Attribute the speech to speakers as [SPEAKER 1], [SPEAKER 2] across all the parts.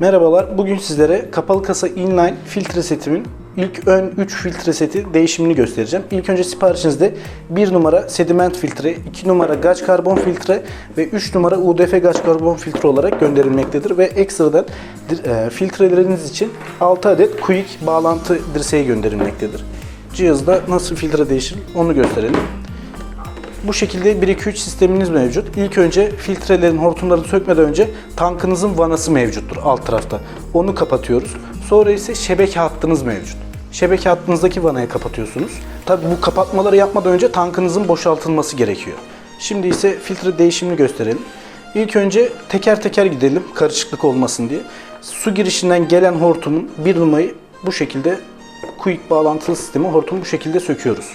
[SPEAKER 1] Merhabalar, bugün sizlere kapalı kasa inline filtre setimin ilk ön 3 filtre seti değişimini göstereceğim. İlk önce siparişinizde 1 numara sediment filtre, 2 numara gaz karbon filtre ve 3 numara UDF gaz karbon filtre olarak gönderilmektedir. Ve ekstradan e, filtreleriniz için 6 adet quick bağlantı dirseği gönderilmektedir. Cihazda nasıl filtre değişir onu gösterelim. Bu şekilde 1-2-3 sisteminiz mevcut. İlk önce filtrelerin hortumlarını sökmeden önce tankınızın vanası mevcuttur alt tarafta. Onu kapatıyoruz. Sonra ise şebeke hattınız mevcut. Şebeke hattınızdaki vanayı kapatıyorsunuz. Tabi bu kapatmaları yapmadan önce tankınızın boşaltılması gerekiyor. Şimdi ise filtre değişimini gösterelim. İlk önce teker teker gidelim karışıklık olmasın diye. Su girişinden gelen hortumun bir numarayı bu şekilde quick bağlantılı sistemi hortumu bu şekilde söküyoruz.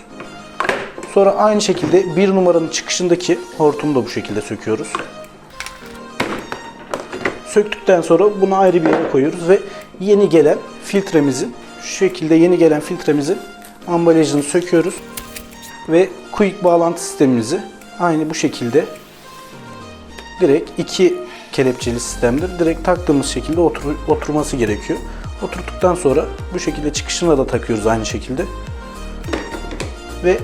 [SPEAKER 1] Sonra aynı şekilde bir numaranın çıkışındaki hortumu da bu şekilde söküyoruz. Söktükten sonra bunu ayrı bir yere koyuyoruz ve yeni gelen filtremizin şu şekilde yeni gelen filtremizin ambalajını söküyoruz ve quick bağlantı sistemimizi aynı bu şekilde direkt iki kelepçeli sistemdir. Direkt taktığımız şekilde otur, oturması gerekiyor. Oturttuktan sonra bu şekilde çıkışına da takıyoruz aynı şekilde. Ve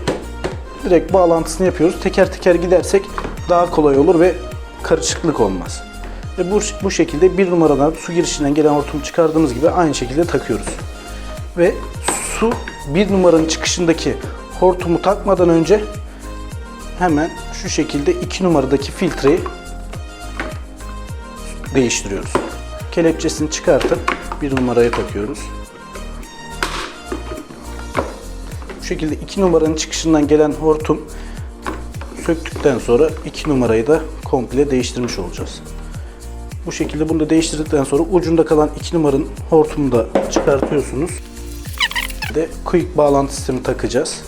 [SPEAKER 1] direkt bağlantısını yapıyoruz. Teker teker gidersek daha kolay olur ve karışıklık olmaz. Ve bu, bu şekilde bir numaradan su girişinden gelen hortumu çıkardığımız gibi aynı şekilde takıyoruz. Ve su bir numaranın çıkışındaki hortumu takmadan önce hemen şu şekilde iki numaradaki filtreyi değiştiriyoruz. Kelepçesini çıkartıp bir numaraya takıyoruz. Şekilde 2 numaranın çıkışından gelen hortum söktükten sonra 2 numarayı da komple değiştirmiş olacağız. Bu şekilde bunu da değiştirdikten sonra ucunda kalan 2 numaranın hortumunu da çıkartıyorsunuz. de quick bağlantı sistemi takacağız.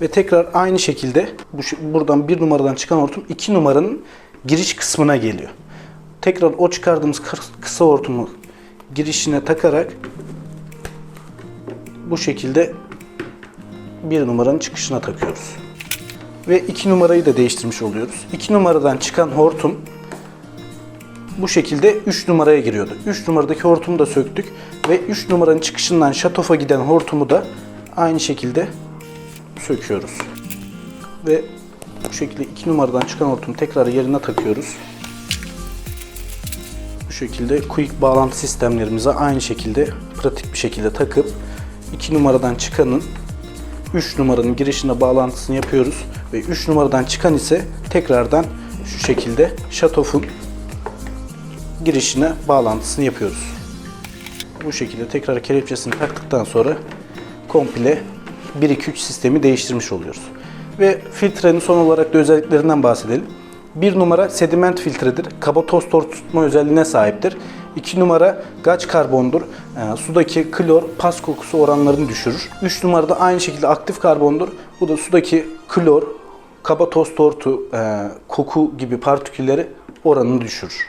[SPEAKER 1] Ve tekrar aynı şekilde bu buradan bir numaradan çıkan hortum 2 numaranın giriş kısmına geliyor. Tekrar o çıkardığımız kıs- kısa hortumu girişine takarak bu şekilde bir numaranın çıkışına takıyoruz. Ve iki numarayı da değiştirmiş oluyoruz. 2 numaradan çıkan hortum bu şekilde 3 numaraya giriyordu. 3 numaradaki hortumu da söktük ve 3 numaranın çıkışından şatofa giden hortumu da aynı şekilde söküyoruz. Ve bu şekilde 2 numaradan çıkan hortumu tekrar yerine takıyoruz. Bu şekilde quick bağlantı sistemlerimize aynı şekilde pratik bir şekilde takıp 2 numaradan çıkanın 3 numaranın girişine bağlantısını yapıyoruz ve 3 numaradan çıkan ise tekrardan şu şekilde şatofun girişine bağlantısını yapıyoruz. Bu şekilde tekrar kelepçesini taktıktan sonra komple 1-2-3 sistemi değiştirmiş oluyoruz. Ve filtrenin son olarak da özelliklerinden bahsedelim. Bir numara sediment filtredir. Kaba toz tutma özelliğine sahiptir. İki numara gaç karbondur. Ee, sudaki klor, pas kokusu oranlarını düşürür. Üç numarada aynı şekilde aktif karbondur. Bu da sudaki klor, kaba toz tortu, e, koku gibi partikülleri oranını düşürür.